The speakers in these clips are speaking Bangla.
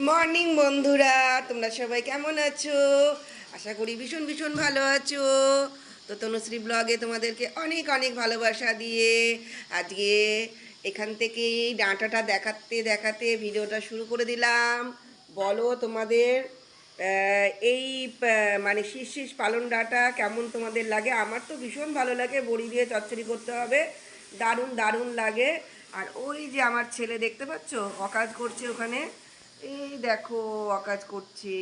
মর্নিং, বন্ধুরা। তোমরা সবাই কেমন আছো? আশা করি ভীষণ ভীষণ ভালো আছো। তো তনুশ্রী ব্লগে তোমাদেরকে অনেক অনেক ভালোবাসা দিয়ে আজকে এখান থেকে ডাঁটাটা দেখাতে দেখাতে ভিডিওটা শুরু করে দিলাম। বলো তোমাদের এই মানে শীষ শীষ পালন ডাঁটা কেমন তোমাদের লাগে? আমার তো ভীষণ ভালো লাগে, বড়ি দিয়ে চচ্চড়ি করতে হবে। দারুণ দারুণ লাগে। আর ওই যে আমার ছেলে, দেখতে পাচ্ছ? অকাজ করছে ওখানে। এই দেখো অকাজ করছে।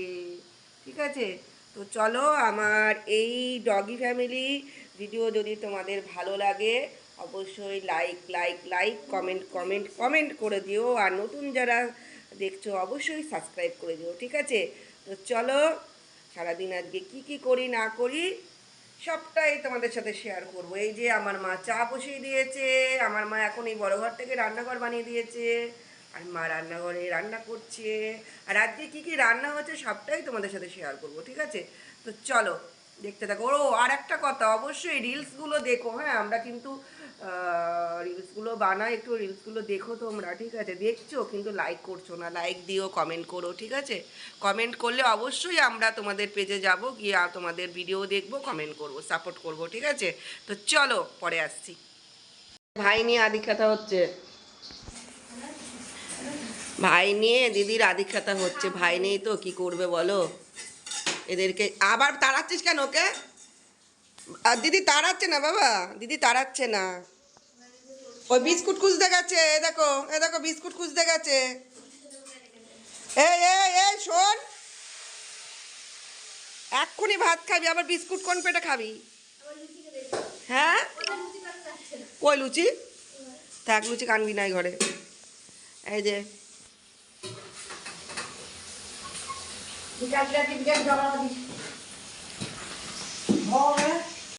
ঠিক আছে? তো চলো, আমার এই ডগি ফ্যামিলি ভিডিও যদি তোমাদের ভালো লাগে, অবশ্যই like like like comment comment comment করে দিও। আর নতুন যারা দেখছ, অবশ্যই সাবস্ক্রাইব করে দিও। ঠিক আছে? তো চলো, সারাদিন আজকে কি কি করি, না করি, সবটাই তোমাদের সাথে শেয়ার করব। এই যে আমার মা চা বসিয়ে দিয়েছে, আমার মা এখন এই বড় ঘর থেকে রান্নাঘর বানিয়ে দিয়েছে। আর মা রান্নাঘরে রান্না করছে। আর আজকে কি কি রান্না হচ্ছে সবটাই তোমাদের সাথে শেয়ার করব, ঠিক আছে? তো চলো, দেখতে থাকো। ও, আর একটা কথা, অবশ্যই রিলসগুলো দেখো হ্যাঁ? আমরা কিন্তু রিলসগুলো বানাই, একটু রিলসগুলো দেখো তোমরা, ঠিক আছে? দেখছ, কিন্তু লাইক করছ না। লাইক দিও কমেন্ট করো, ঠিক আছে? কমেন্ট করলে অবশ্যই আমরা তোমাদের পেজে যাব, গিয়ে আর তোমাদের ভিডিও দেখব কমেন্ট করব সাপোর্ট করব, ঠিক আছে? তো চলো, পরে আসছি। ভাই নিয়ে আদি কথা হচ্ছে। ভাই নিয়ে দিদির আদিখ্যাতা হচ্ছে। ভাই নেই তো, কি করবে বলো? এদেরকে আবার তাড়াচ্ছিস কেন ওকে? আর দিদি তাড়াচ্ছে না বাবা, দিদি তাড়াচ্ছে না। ওই বিস্কুট খুঁজতে গেছে, এ দেখো এ দেখো বিস্কুট খুঁজতে গেছে। এই শোন। এক্ষুনি ভাত খাবি, আবার বিস্কুট কোন পেটে খাবি? হ্যাঁ? কই লুচি? থাক, লুচি কানবি নাই ঘরে। এই যে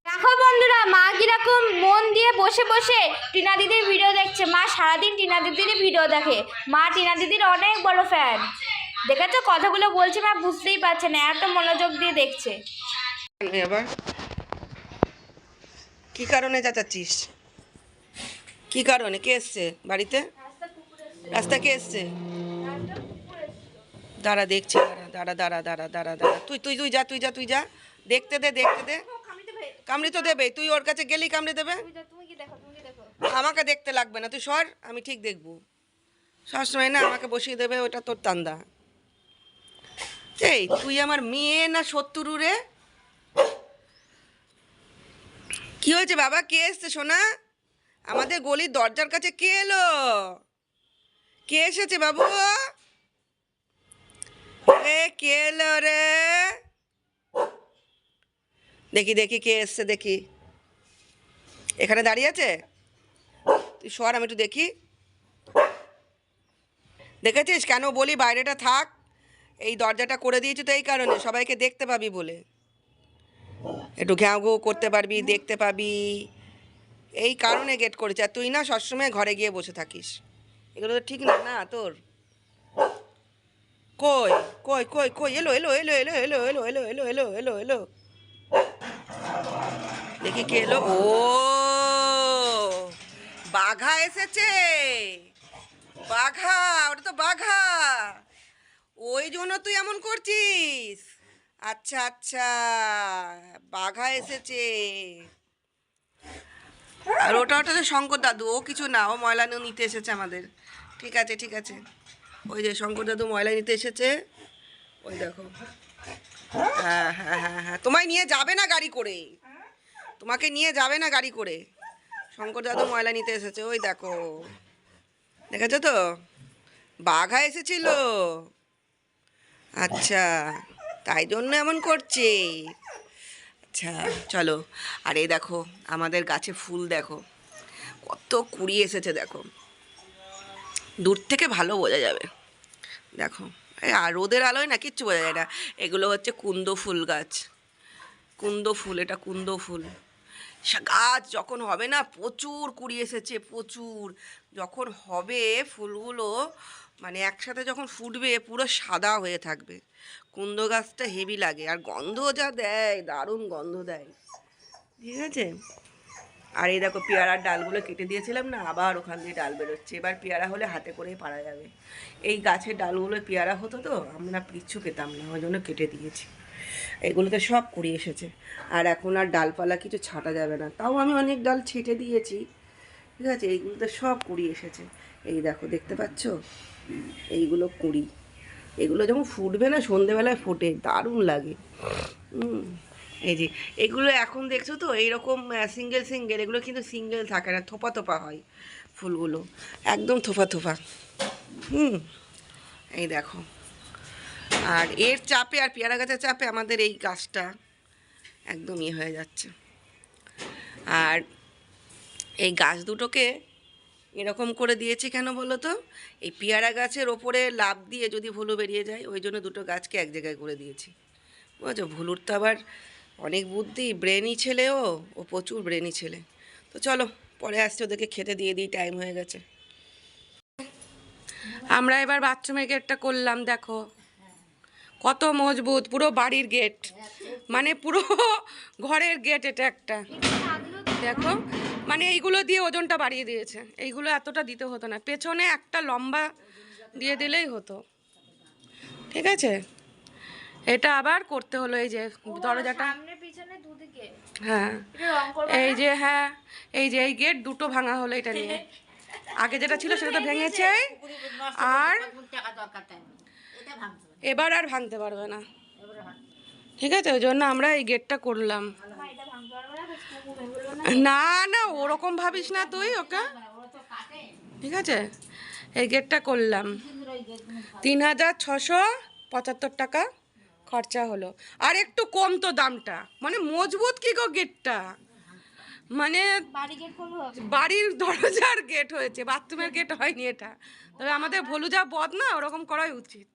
দেখো বন্ধুরা, মা কীরকম মন দিয়ে বসে বসে টিনা দিদির ভিডিও দেখছে। মা সারাদিন টিনা দিদিরই ভিডিও দেখে। মা টিনা দিদির অনেক বড় ফ্যান দেখেছ? কথাগুলো বলছে, মা বুঝতেই পারছে না, এত মনোযোগ দিয়ে দেখছে। আবার? কি কারণে চাচাচ্ছিস? কি কারণে? কে এসছে বাড়িতে? রাস্তা কে এসছে? দাঁড়া দেখছি, দাঁড়া দাঁড়া দাঁড়া দাঁড়া দাঁড়া তুই তুই তুই যা তুই যা তুই যা। দেখতে দে দেখতে দে। কামড়ি তো দেবে তুই ওর কাছে গেলেই কামড়ে দেবে? আমাকে দেখতে লাগবে না। তুই সর, আমি ঠিক দেখব। সবসময় না আমাকে বসিয়ে দেবে, ওটা তোর তান্দা। এই, তুই আমার মেয়ে না শত্রু রে? কি হয়েছে বাবা? কে এসছে সোনা? আমাদের গলির দরজার কাছে কে এলো? কে এসেছে বাবু? এ কে রে? দেখি দেখি কে এসছে, দেখি। এখানে দাঁড়িয়ে আছে? তুই সর আমি একটু দেখি। দেখেছিস? কেন বলি বাইরেটা থাক। এই দরজাটা করে দিয়েছি তো এই কারণে। সবাইকে দেখতে পাবি বলে। একটু ঘ্যাও ঘেউ করতে পারবি, দেখতে পাবি। এই কারণে গেট করেছে। আর তুই না সবসময় ঘরে গিয়ে বসে থাকিস। এগুলো তো ঠিক না না তোর? কই কই কই কই এলো এলো এলো এলো এলো এলো এলো এলো এলো এলো এলো দেখি কে এলো? ও, বাঘা এসেছে। বাঘা, ওটা তো বাঘা। ওই জন্য তুই এমন করছিস? আচ্ছা আচ্ছা বাঘা এসেছে। আর ওটা ওটা শঙ্কর দাদু, ও কিছু না, ও ময়লা নিতে এসেছে আমাদের। ঠিক আছে ঠিক আছে। ওই যে শঙ্কর দাদু ময়লা নিতে এসেছে। ওই দেখো। হ্যাঁ হ্যাঁ হ্যাঁ হ্যাঁ। তোমায় নিয়ে যাবে না গাড়ি করে। তোমাকে নিয়ে যাবে না গাড়ি করে। শঙ্কর দাদু ময়লা নিতে এসেছে। ওই দেখো। দেখেছ তো? বাঘা এসেছিল। আচ্ছা তাই জন্য এমন করছে। আচ্ছা চলো। আর এই দেখো, আমাদের গাছে ফুল দেখো। কত কুড়ি এসেছে, দেখো। দূর থেকে ভালো বোঝা যাবে। দেখো আর রোদের আলোয় না কিচ্ছু বোঝা যায় না। এগুলো হচ্ছে কুন্দ ফুল গাছ। কুন্দ ফুল, এটা কুন্দ ফুল। গাছ যখন হবে না, প্রচুর কুড়ি এসেছে, প্রচুর। যখন হবে, ফুলগুলো মানে একসাথে যখন ফুটবে, পুরো সাদা হয়ে থাকবে। কুন্দ গাছটা হেভি লাগে, আর গন্ধ যা দেয়, দারুণ গন্ধ দেয়। ঠিক আছে? আর এই দেখো পেয়ারার ডালগুলো কেটে দিয়েছিলাম না, আবার ওখান দিয়ে ডাল বেরোচ্ছে। এবার পেয়ারা হলে হাতে করেই পারা যাবে। এই গাছের ডালগুলো পেয়ারা হতো তো, আমরা কিচ্ছু পেতাম না, ওই জন্য কেটে দিয়েছি। এগুলোতে সব কুড়ি এসেছে। আর এখন আর ডালপালা কিছু ছাটা যাবে না। তাও আমি অনেক ডাল ছেটে দিয়েছি। ঠিক আছে, এইগুলোতে সব কুড়ি এসেছে। এই দেখো, দেখতে পাচ্ছ? এইগুলো কুড়ি। এগুলো যখন ফুটবে না, সন্ধেবেলায় ফোটে, দারুণ লাগে। হুম এই যে, এগুলো এখন দেখছ তো, এইরকম সিঙ্গেল সিঙ্গেল এগুলো কিন্তু সিঙ্গেল থাকে না, থোপা থোপা হয় ফুলগুলো, একদম থোপা থোপা। হুম, এই দেখো। আর এর চাপে আর পেয়ারা গাছের চাপে আমাদের এই গাছটা একদম ইয়ে হয়ে যাচ্ছে। আর এই গাছ দুটোকে এরকম করে দিয়েছি কেন বলো তো? এই পেয়ারা গাছের ওপরে লাভ দিয়ে যদি ভুলু বেরিয়ে যায়, ওই জন্য দুটো গাছকে এক জায়গায় করে দিয়েছি। বুঝেছ? ভুলুর তো আবার অনেক বুদ্ধি ব্রেনই ছেলে ও ও প্রচুর ব্রেনই ছেলে। তো চলো, পরে আসছে, ওদেরকে খেতে দিয়ে দিই টাইম হয়ে গেছে। আমরা এবার বাথরুমের গেটটা করলাম, দেখো। কত মজবুত, পুরো বাড়ির গেট মানে পুরো ঘরের গেট এটা একটা। দেখো মানে এইগুলো দিয়ে ওজনটা বাড়িয়ে দিয়েছে। এইগুলো এতটা দিতে হতো না। পেছনে একটা লম্বা দিয়ে দিলেই হতো। ঠিক আছে? এটা আবার করতে হলো এই যে দরজাটা। সামনে পিছনে দুদিকে? হ্যাঁ। এটা রং করব এই যে হ্যাঁ এই যে এই গেট দুটো ভাঙা হলো এটা নিয়ে। আগে যেটা ছিল সেটা তো ভেঙেছে। আর এবার আর ভাঙতে পারবে না। ঠিক আছে ওই জন্য আমরা এই গেটটা করলাম। না না। ওরকম ভাবিস না তুই ওকে। ঠিক আছে এই গেটটা করলাম। তিন হাজার ছশো পঁচাত্তর টাকা। খরচা হলো। আর একটু কম তো দামটা। মানে মজবুত কি গো গেটটা? মানে বাড়ির দরজার গেট হয়েছে বাথরুমের গেট হয়নি এটা। তবে আমাদের ভলু যা বদ না ওরকম করাই উচিত।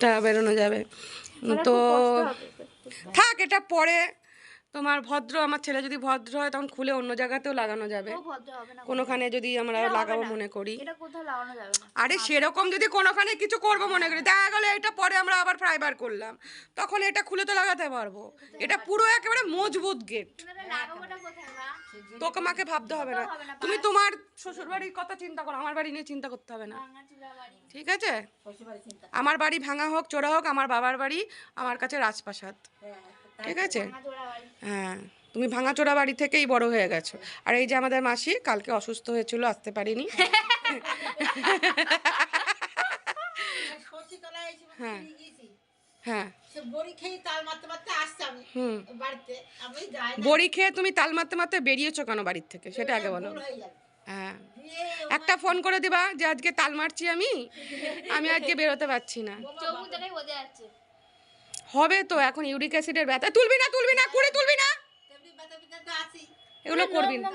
টা বেরোনো যাবে। তো থাক এটা পরে তোমার ভদ্র আমার ছেলে যদি ভদ্র হয় তখন খুলে অন্য জায়গাতেও লাগানো যাবে। ও ভদ্র হবে না কোনোখানে যদি আমরা লাগাবো মনে করি। আরে সেরকম যদি কোনোখানে কিছু করব মনে করি। দেখা গেলো এটা পরে আমরা আবার ফাইবার করলাম। তখন এটা খুলে তো লাগাতে পারব। এটা পুরো একেবারে মজবুত গেট তোকে মাকে ভাবতে হবে না। তুমি তোমার শ্বশুর বাড়ির কথা চিন্তা করো। আমার বাড়ি নিয়ে চিন্তা করতে হবে না। ঠিক আছে? আমার বাড়ি ভাঙা হোক চোরা হোক আমার বাবার বাড়ি আমার কাছে রাজপ্রাসাদ। ঠিক আছে? হ্যাঁ তুমি ভাঙাচোরা বাড়ি থেকেই বড় হয়ে গেছো। আর এই যে আমাদের মাসি কালকে অসুস্থ হয়েছিল আসতে পারিনি। হ্যাঁ। হ্যাঁ। বড়ি খেয়ে তুমি তাল মারতে মারতে বেরিয়েছো কেন বাড়ির থেকে? সেটা আগে বলো। হয়ে হ্যাঁ। একটা ফোন করে দিবা যে আজকে তাল মারছি আমি আমি আজকে বেরোতে পারছি না চৌমুখ জায়গায় বোঝা যাচ্ছে হবে তো এখন ইউরিক অ্যাসিডের ব্যথা। তুলবি না তুলবি না করে তুলবি না। এগুলো করবি না।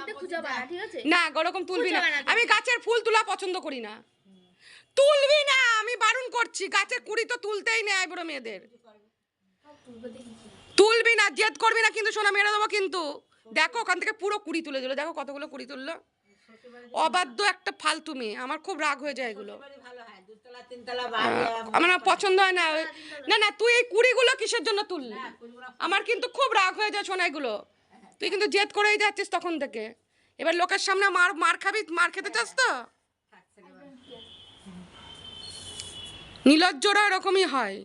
ওরকম তুলবি না। আমি গাছের ফুল তোলা পছন্দ করি না। তুলবি না আমি বারণ করছি। গাছের কুড়ি তো তুলতেই নেই আইবুড়ো মেয়েদের। তুলবি না জেদ করবি না কিন্তু সোনা মেরে দেবো কিন্তু। দেখো ওখান থেকে পুরো কুড়ি তুলে দিল। দেখো কতগুলো কুড়ি তুললো। অবাধ্য একটা ফালতু মেয়ে। আমার খুব রাগ হয়ে যায় এগুলো। আমার পছন্দ হয় না। না না তুই এই কুড়িগুলো কিসের জন্য তুললি? আমার কিন্তু খুব রাগ হয়ে যায় সোনা এগুলো তুই কিন্তু জেদ করেই যাচ্ছিস তখন থেকে। এবার লোকের সামনে মার মার খাবি মার খেতে চাস তো? নীলজ্জরা এরকমই হয়।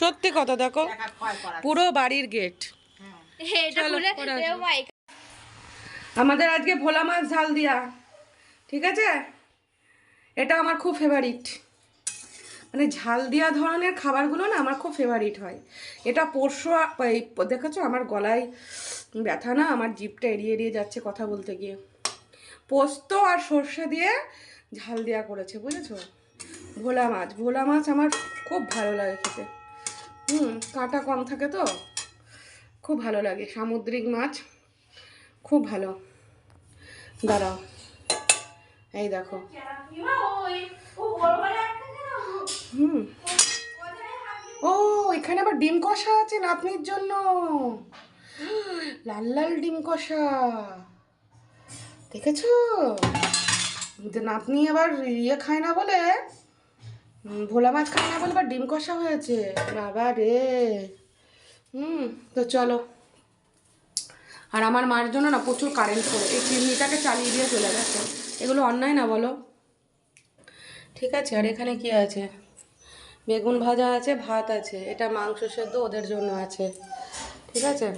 সত্যি কথা দেখো পুরো বাড়ির গেট। আমাদের আজকে ভোলা মাছ ঝাল দিয়া। ঠিক আছে? এটা আমার খুব ফেভারিট মানে ঝাল দেওয়া ধরনের খাবারগুলো না আমার খুব ফেভারিট হয়। এটা পরশু এই দেখেছ আমার গলায় ব্যথা না, আমার জিভটা এড়িয়ে এড়িয়ে যাচ্ছে কথা বলতে গিয়ে। পোস্ত আর সর্ষে দিয়ে ঝাল দেওয়া করেছে, বুঝেছ? ভোলা মাছ ভোলা মাছ আমার খুব ভালো লাগে খেতে। হুম, কাঁটা কম থাকে তো? খুব ভালো লাগে, সামুদ্রিক মাছ। খুব ভালো। দাঁড়াও। এই দেখো। হুম। ও, এখানে আবার ডিম কষা আছে নাতনির জন্য। লাল লাল ডিম কষা। দেখেছ? নাতনি আবার ইয়ে খায় না বলে ভোলা মাছ খায় না বলে বা ডিম কষা হয়েছে। বাবা রে। হুম, তো চলো। আর আমার মার জন্য না প্রচুর কারেন্ট পড়ে। এই চিমনিটাকে চালিয়ে দিয়ে চলে গেছে। এগুলো অন্যায় না বলো। ঠিক আছে, আর এখানে কি আছে? বেগুন ভাজা আছে, ভাত আছে। এটা মাংস সেদ্ধ, ওদের জন্য আছে। ঠিক আছে?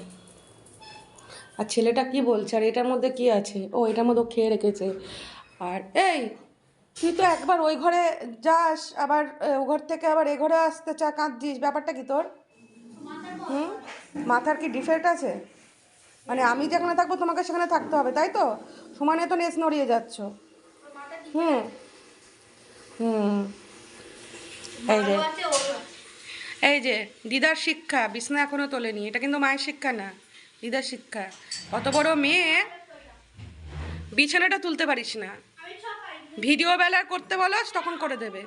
আর ছেলেটা কি বলছে? আর এটার মধ্যে কি আছে? ও, এটার মধ্যে খেয়ে রেখেছে। আর এই, তুই তো একবার ওই ঘরে যাস, আবার ও ঘর থেকে আবার এ ঘরে আসতে চা কাঁদছিস। ব্যাপারটা কি তোর? হুম? মাথার কি ডিফেক্ট আছে? মানে আমি যেখানে থাকব, তোমাকে সেখানে থাকতে হবে, তাই তো? সমানে তো নেস নড়িয়ে যাচ্ছ। হুম। হুম। এই যে। এই যে, দিদার শিক্ষা, বিছনা এখনও তোলেনি, এটা কিন্তু মায়ের শিক্ষা না, দিদার শিক্ষা। অত বড় মেয়ে, বিছানাটা তুলতে পারিস না। ভিডিও বেলা করতে বলো তখন করে দেবে।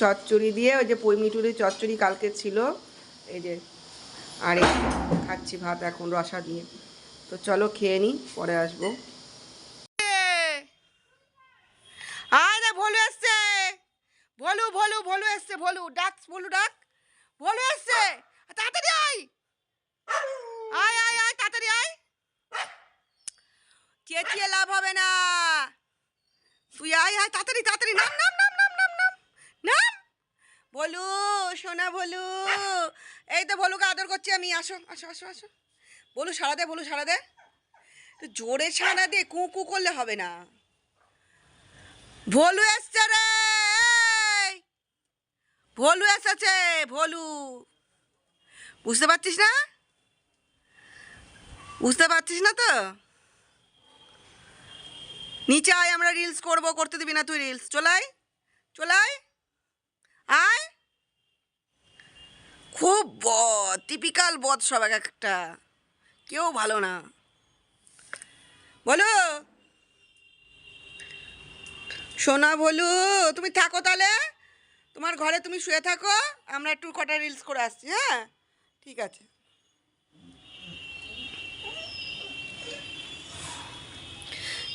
চচ্চড়ি দিয়ে, ওই যে পৈমিটুরি চচ্চড়ি কালকে ছিল, এই যে আর, খাচ্ছি ভাত এখন রসা দিয়ে। তো চলো খেয়ে নিই পরে আসব। এসছে। ডাক ডাক। এসছে, তাড়াতাড়ি আয়। আয় আয় আয়, তাড়াতাড়ি আয়। লাভ হবে না। আয় আয়, তাড়াতাড়ি তাড়াতাড়ি, নাম নাম নাম নাম নাম নাম নাম। বলু সোনা বলু এই তো বলুকে আদর করছি আমি, আসো আসো আসো আসো। বলু সারা দে বলু সারা দে। জোরে সারা দে কু কু করলে হবে না। ভোলু এসছে রে! ভোলু এসেছে, ভলু। বুঝতে পারছিস না? বুঝতে পারছিস না তো? নিচে আয়, আমরা রিলস করব, করতে দিবি না তুই রিলস চলাই চলাই আয়। খুব বদ টিপিক্যাল বদ সব এক একটা। কেউ ভালো না। বলো। সোনা, বলু, তুমি থাকো তাহলে। তোমার ঘরে তুমি শুয়ে থাকো, আমরা একটু কটা রিলস করে আসছি হ্যাঁ? ঠিক আছে।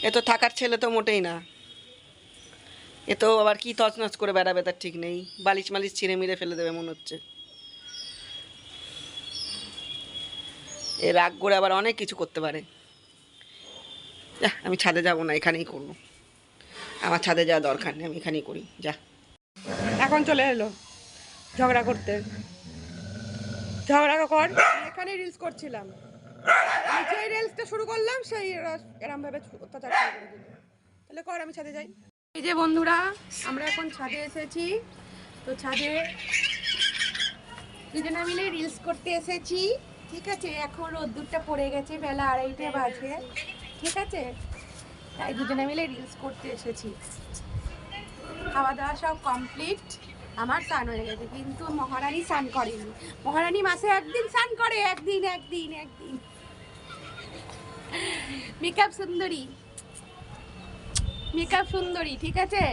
এ তো থাকার ছেলে তো মোটেই না। এ তো আবার কি তছনছ করে বেড়াবে, তার ঠিক নেই। বালিশ মালিশ ছিঁড়ে মিড়ে ফেলে দেবে, মনে হচ্ছে। এ রাগ করে আবার অনেক কিছু করতে পারে। যা, আমি ছাদে যাব না, এখানেই করব। আমার ছাদে যাওয়া দরকার নেই, আমি এখানেই করি, যা। এখন চলে এলো, ঝগড়া করতে। ঝগড়া কর এখানে রিলস করছিলাম। যেই রিলসটা শুরু করলাম, সেই এরম ভাবে অত্যাচার করে দিল। তাহলে কর, আমি ছাদে যাই। এই যে বন্ধুরা, আমরা এখন ছাদে এসেছি। তো ছাদে দুজনে মিলে রিলস করতে এসেছি। ঠিক আছে, এখন রোদ্দুরটা পড়ে গেছে, বেলা আড়াইটে বাজে। ঠিক আছে? তাই দুজনে মিলে রিলস করতে এসেছি। খাওয়া দাওয়া সব কমপ্লিট আমার স্নান হয়ে গেছে, কিন্তু মহারানী স্নান করেনি। মহারানী মাসে একদিন স্নান করে, একদিন একদিন একদিন। মেকআপ সুন্দরী। মেকআপ সুন্দরী ঠিক আছে?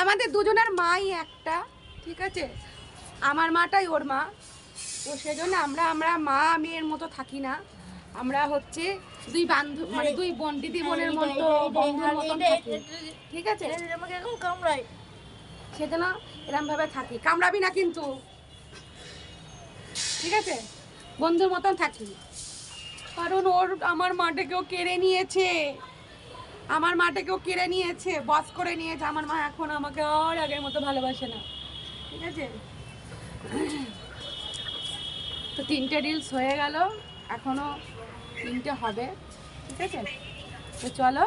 আমাদের দুজনের মাই একটা ঠিক আছে? আমার মাটাই ওর মা। তো সেজন্য আমরা আমরা মা মেয়ের মতো থাকি না। আমরা হচ্ছে দুই বান্ধব মানে দুই বোন দিদি বোনের মতো বন্ধুর মতন থাকি। ঠিক আছে? সেজন্য এরম ভাবে থাকি। কামড়াবি না কিন্তু। ঠিক আছে? বন্ধুর মতন থাকি। কারণ ওর আমার মাটাকেও কেড়ে নিয়েছে। আমার মাটাকেও কেড়ে নিয়েছে, বস করে নিয়েছে। আমার মা এখন আমাকে আর আগের মতো ভালোবাসে না। ঠিক আছে? তো তিনটে রিলস হয়ে গেল। এখনও তিনটে হবে। ঠিক আছে? তো চলো,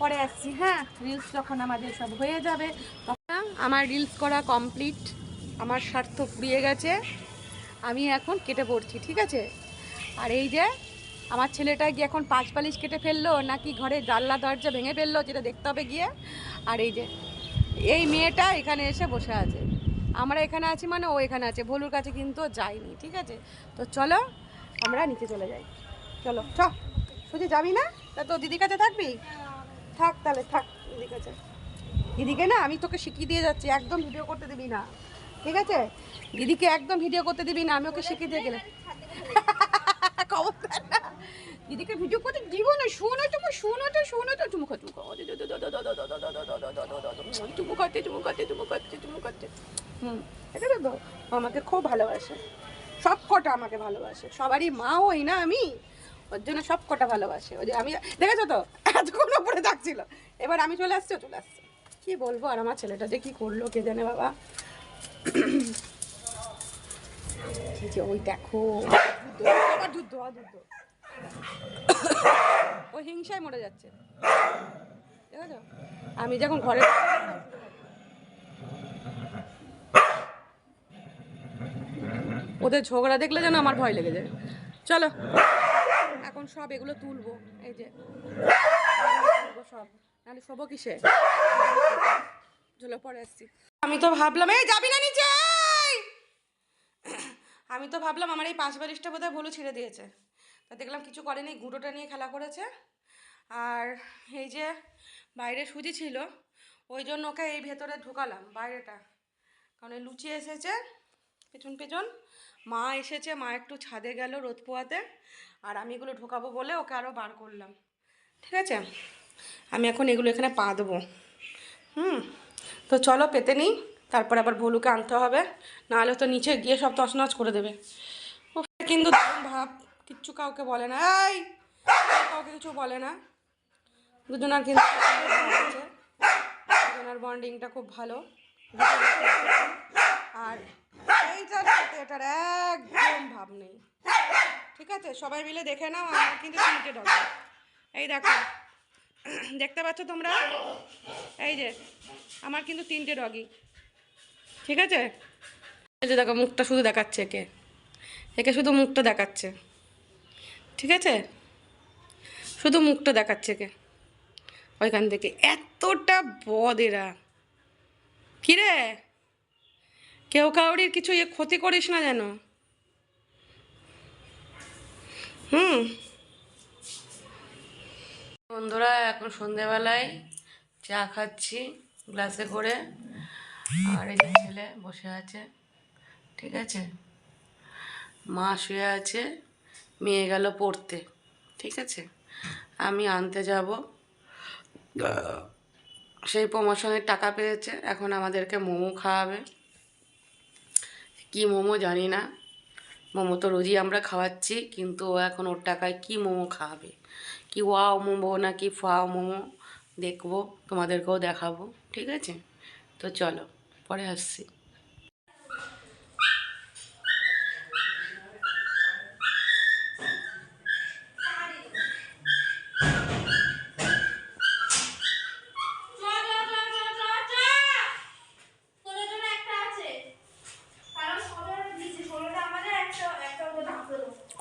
পরে আসছি। হ্যাঁ রিলস যখন আমাদের সব হয়ে যাবে, তখন আমার রিলস করা কমপ্লিট আমার স্বার্থ ফুরিয়ে গেছে। আমি এখন কেটে পড়ছি, ঠিক আছে? আর এই যে, আমার ছেলেটা গিয়ে এখন পাঁচ পালিশ কেটে ফেলল, নাকি ঘরে জানলা, দরজা ভেঙে ফেলল, যেটা দেখতে হবে গিয়ে। আর এই যে, এই মেয়েটা এখানে এসে বসে আছে। আমরা এখানে আছি মানে ও এখানে আছে, ভলুর কাছে কিন্তু যাইনি ঠিক আছে? তো চলো, আমরা নিচে চলে যাই। চলো, চ, সুজি যাবি না? তা তো দিদির কাছে থাকবি? থাক তাহলে, থাক দিদির কাছে। দিদিকে না আমি তোকে শিখিয়ে দিয়ে যাচ্ছি, একদম ভিডিও করতে দিবি না। ঠিক আছে? দিদিকে একদম ভিডিও করতে দিবি না, আমি ওকে শিখিয়ে দিয়ে গেলে। না দিদিকে ভিডিও করতে জীবনে শোনো তুমি শোনো তো শোনো তো চুমু খাতে চুমু খাতে চুমু খাতে চুমু খাতে চুমু খাতে হুম এটা তো আমাকে খুব ভালোবাসে সব কটা আমাকে ভালোবাসে সবারই মা ওই না আমি ওর জন্য সব কটা ভালোবাসে ওই যে আমি দেখেছ তো এতক্ষণ উপরে থাকছিল এবার আমি চলে আসছি চলে আসছে কি বলব আর আমার ছেলেটা যে কি করল কে জানে বাবা ওই দেখো আবার যুদ্ধ যুদ্ধ ও হিংসায় মরে যাচ্ছে। আমি যখন ঘরে ওদের ঝগড়া দেখলে যেন আমার ভয় লেগে যায়। চলো, এখন সব এগুলো তুলবো। এই যে সব। নাহলে শোবো কিসে? চলো, পরে আসছি। আমি তো ভাবলাম, এই যাবি না নিচে! আমি তো ভাবলাম আমার এই পাঁচ বালিশটা বোধহয় ভুলু ছিঁড়ে দিয়েছে। তা দেখলাম কিছু করেনি, গুঁড়োটা নিয়ে খেলা করেছে। আর এই যে বাইরে সুজি ছিল, ওই জন্য ওকে এই ভেতরে ঢুকালাম, বাইরেটা। কারণ এই লুচি এসেছে, পেছন পেছন। মা এসেছে, মা একটু ছাদে গেল রোদ পোয়াতে আর আমি এগুলো ঢোকাবো বলে ওকে আরও বার করলাম। ঠিক আছে? আমি এখন এগুলো এখানে পা দেবো। হুম? তো চলো, পেতে নিই। তারপর আবার ভলুকে আনতে হবে। নাহলে তো নিচে গিয়ে সব তছনছ করে দেবে। কিন্তু ভাব। কিচ্ছু কাউকে বলে না। এই কাউকে কিছু বলে না। দুজনার কিন্তু দুজনার বন্ডিংটা খুব ভালো। আর এইটার সাথে এটার একদম ভাব নেই। ঠিক আছে? সবাই মিলে দেখে নাও, আমার কিন্তু তিনটে ডগ এই দেখো, দেখতে পাচ্ছ তোমরা? এই যে, আমার কিন্তু তিনটে ডগি ঠিক আছে? যে দেখো, মুখটা শুধু দেখাচ্ছে একে। একে শুধু মুখটা দেখাচ্ছে। ঠিক আছে? শুধু মুখটা দেখাচ্ছে একে। ওইখান থেকে। এতটা বদ এরা। কিরে কেউ কাউরির কিছু ইয়ে ক্ষতি করিস না যেন। হুম। বন্ধুরা, এখন সন্ধেবেলায় চা খাচ্ছি গ্লাসে করে। আর এই ছেলে বসে আছে, ঠিক আছে? মা শুয়ে আছে, মেয়ে গেল পড়তে, ঠিক আছে? আমি আনতে যাব। সেই প্রমোশনের টাকা পেয়েছে, এখন আমাদেরকে মোমো খাওয়াবে। কি মোমো জানি না। মোমো তো রোজই আমরা খাওয়াচ্ছি, কিন্তু এখন ওর টাকায় কি মোমো খাওয়াবে কি ওয়াও মোমো না কি ফাও মোমো, দেখব, তোমাদেরকেও দেখাবো, ঠিক আছে? তো চলো। পরে আসছি।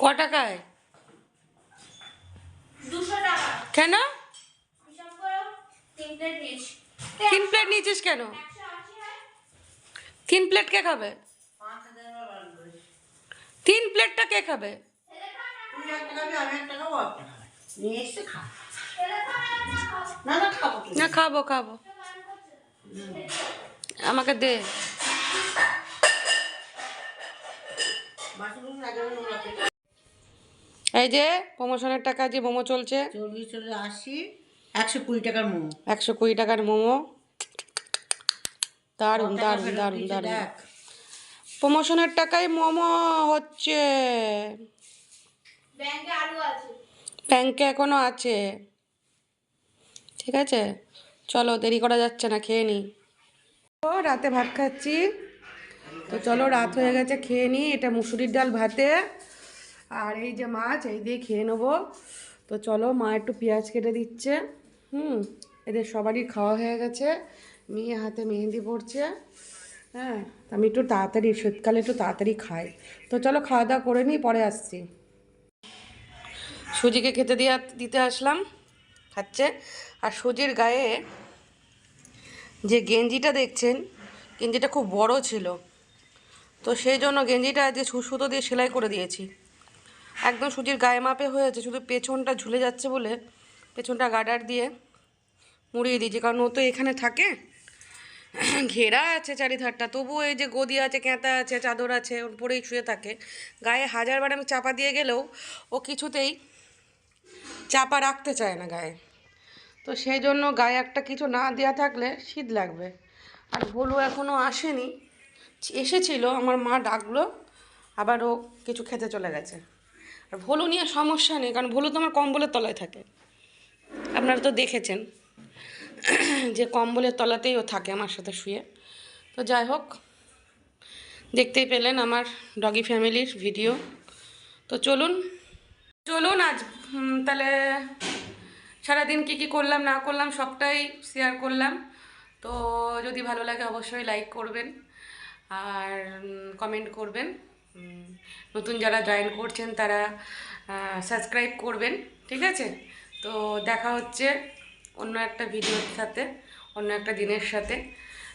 ক টাকায়? কেন? তিন প্লেট নিয়েছিস কেন? তিন প্লেট কে খাবে? তিন প্লেটটা কে খাবে? না খাব খাব। আমাকে দে। এই যে প্রমোশনের টাকা যে মোমো চলছে। চল্লিশ চল্লিশ আশি একশো কুড়ি টাকার মোমো। একশো কুড়ি টাকার মোমো। দারুণ দারুণ ফেরত দারুণ দারুণ। প্রমোশনের টাকায় মোমো হচ্ছে। ব্যাংকে আলু আছে। ব্যাংকে এখনও আছে। ঠিক আছে? চলো দেরি করা যাচ্ছে না খেয়ে নিই ও রাতে ভাত খাচ্ছি। তো চলো রাত হয়ে গেছে খেয়ে নিই এটা মুসুরির ডাল ভাতে। আর এই যে মাছ এই দিয়ে খেয়ে নেব। তো চলো মা একটু পেঁয়াজ কেটে দিচ্ছে। হুম এদের সবারই খাওয়া হয়ে গেছে। মেয়ে হাতে মেহেন্দি পড়ছে হ্যাঁ? আমি একটু তাড়াতাড়ি, শীতকালে একটু তাড়াতাড়ি খাই। তো চলো খাওয়া দাওয়া করে নিই, পরে আসছি। সুজিকে খেতে দিয়ে, দিতে আসলাম, খাচ্ছে। আর সুজির গায়ে যে গেঞ্জিটা দেখছেন, গেঞ্জিটা খুব বড় ছিল। তো সেই জন্য গেঞ্জিটা সু- সুতো দিয়ে সেলাই করে দিয়েছি। একদম সুজির গায়ে মাপে হয়েছে শুধু পেছনটা ঝুলে যাচ্ছে বলে পেছনটা গার্ডার দিয়ে মুড়িয়ে দিয়েছি। কারণ ও তো এখানে থাকে ঘেরা আছে চারিধারটা, তবুও এই যে গদি আছে, ক্যাঁতা আছে, চাদর আছে, ওর পরেই শুয়ে থাকে। গায়ে হাজারবার আমি চাপা দিয়ে গেলেও ও কিছুতেই চাপা রাখতে চায় না গায়ে। তো সেই জন্য গায়ে একটা কিছু না দেওয়া থাকলে শীত লাগবে। আর ভুলু এখনও আসেনি, এসেছিল, আমার মা ডাকলো, আবার ও কিছু খেতে চলে গেছে। আর ভুলু নিয়ে সমস্যা নেই, কারণ ভুলু তো আমার কম্বলের তলায় থাকে। আপনারা তো দেখেছেন। যে কম্বলের তলাতেই ও থাকে আমার সাথে শুয়ে। তো যাই হোক, দেখতেই পেলেন আমার ডগি ফ্যামিলির ভিডিও। তো চলুন চলুন আজ তাহলে সারাদিন কী কী করলাম, না করলাম, সবটাই শেয়ার করলাম। তো যদি ভালো লাগে অবশ্যই লাইক করবেন আর কমেন্ট করবেন। নতুন যারা জয়েন করছেন তারা সাবস্ক্রাইব করবেন, ঠিক আছে? তো দেখা হচ্ছে। অন্য একটা ভিডিওর সাথে, অন্য একটা দিনের সাথে,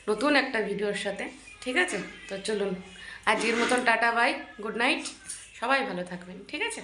নতুন একটা ভিডিওর সাথে, ঠিক আছে? তো চলুন, আজকের মতন টাটা, বাই, গুড নাইট, সবাই ভালো থাকবেন, ঠিক আছে?